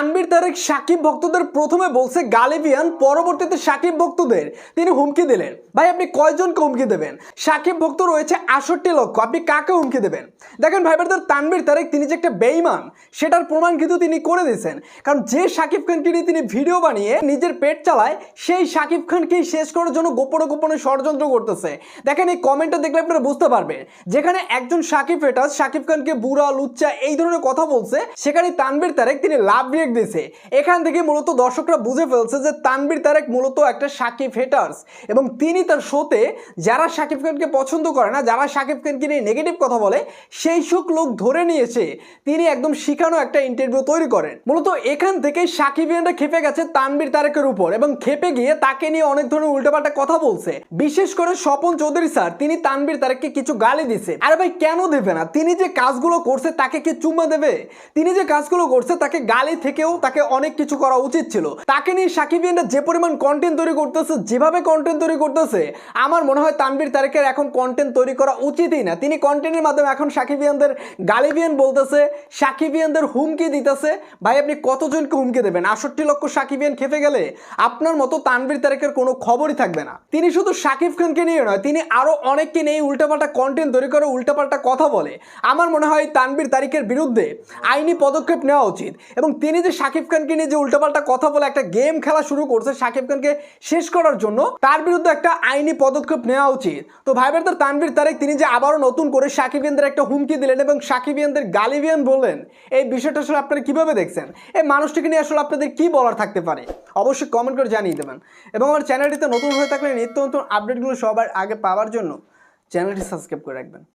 তানবীর তারেক সাকিব ভক্তদের প্রথমে বলছে, গালিবিয়ান, পরবর্তীতে সাকিব ভক্তদের তিনি হুমকি দিলেন। ভাই, আপনি কয়জনকে হুমকি দেবেন? সাকিব ভক্ত রয়েছে আষট্টি লক্ষ। আপনি কাকে হুমকি দেবেন? দেখেন ভাই ব্রাদার তানবীর তারেক তিনি যে একটা বেইমান সেটার প্রমাণ কিন্তু তিনি করে দিয়েছেন। কারণ যে সাকিব খানকে নিয়ে তিনি ভিডিও বানিয়ে নিজের পেট চালায়, সেই সাকিব খানকেই শেষ করার জন্য গোপনে গোপনে ষড়যন্ত্র করতেছে। দেখেন এই কমেন্টটা দেখলে আপনারা বুঝতে পারবেন, যেখানে একজন সাকিব ফেটাস সাকিব খানকে বুড়া, লুচ্চা এই ধরনের কথা বলছে, সেখানে তানবীর তারেক তিনি লাভ রিয়েক্ট দিয়েছে এখান থেকে মূলত দর্শকরা বুঝে ফেলছে যে তানবীর তারেক মূলত একটা সাকিব হেটার্স এবং তিনি তার শোতে যারা সাকিব খানকে পছন্দ করে না, যারা সাকিব খানকে নিয়ে নেগেটিভ কথা বলে, সেই সব লোক ধরে নিয়েছে। তিনি একদম শিখানো একটা ইন্টারভিউ তৈরি করেন। মূলত এখান থেকে সাকিবিয়ানরা খেপে গেছে তানবীর তারেকের উপর এবং খেপে গিয়ে তাকে নিয়ে অনেক ধরনের উল্টাপাল্টা কথা বলছে। বিশেষ করে স্বপন চৌধুরী স্যার, তিনি তানবীর তারেককে কিছু গালি দিছে। আরে ভাই, কেন দেবে না? তিনি যে কাজগুলো করছে তাকে কি চুম্মা দেবে? তিনি যে কাজগুলো করছে তাকে গালি থেকেও তাকে অনেক কিছু করা উচিত ছিল। তাকে নিয়ে সাকিবিয়ানরা যে পরিমাণ কন্টেন্ট তৈরি করতেছে, যেভাবে কন্টেন্ট তৈরি করতেছে, আমার মনে হয় তানবীর তারেকের এখন কন্টেন্ট তৈরি করা উচিতই না। তিনি কন্টেন্টের মাধ্যমে এখন সাকিবিয়ানদের গালিবিয়ান বলতেছে সাকিবিয়ানদের হুমকি দিতেছে। ভাই, আপনি কতজনকে হুমকি দেবেন? আষট্টি লক্ষ সাকিবিয়ান খেপে গেলে আপনার মতো তানবীর তারেকের কোনো খবরই থাকবে না। তিনি শুধু সাকিব খানকে নিয়ে নয়, তিনি আরও অনেককে নিয়ে উল্টাপাল্টা কন্টেন্ট তৈরি করে, উল্টাপাল্টা কথা বলে। আমার মনে হয় তানবীর তারিকের বিরুদ্ধে আইনি পদক্ষেপ নেওয়া উচিত এবং তিনি যে সাকিব খানকে নিয়ে যে উল্টাপাল্টা কথা বলে একটা গেম খেলা শুরু করছে সাকিব খানকে শেষ করার জন্য, তার বিরুদ্ধে একটা আইনি পদক্ষেপ নেওয়া উচিত। তো ভাই ব্রাদার তানবীর তারেক, তিনি যে আবারও নতুন করে সাকিবিয়ানদের একটা হুমকি দিলেন এবং সাকিবিয়ানদের গালিবিয়ান বললেন, এই বিষয়টা আসলে আপনারা কীভাবে দেখছেন? এই মানুষটিকে নিয়ে আসলে আপনাদের কি বলার থাকতে পারে? অবশ্যই কমেন্ট করে জানিয়ে দেবেন। এবং আমার চ্যানেলটিতে নতুন হয়ে থাকলে নিত্য নতুন আপডেটগুলো সবার আগে পাওয়ার জন্য চ্যানেলটি সাবস্ক্রাইব করে রাখবেন।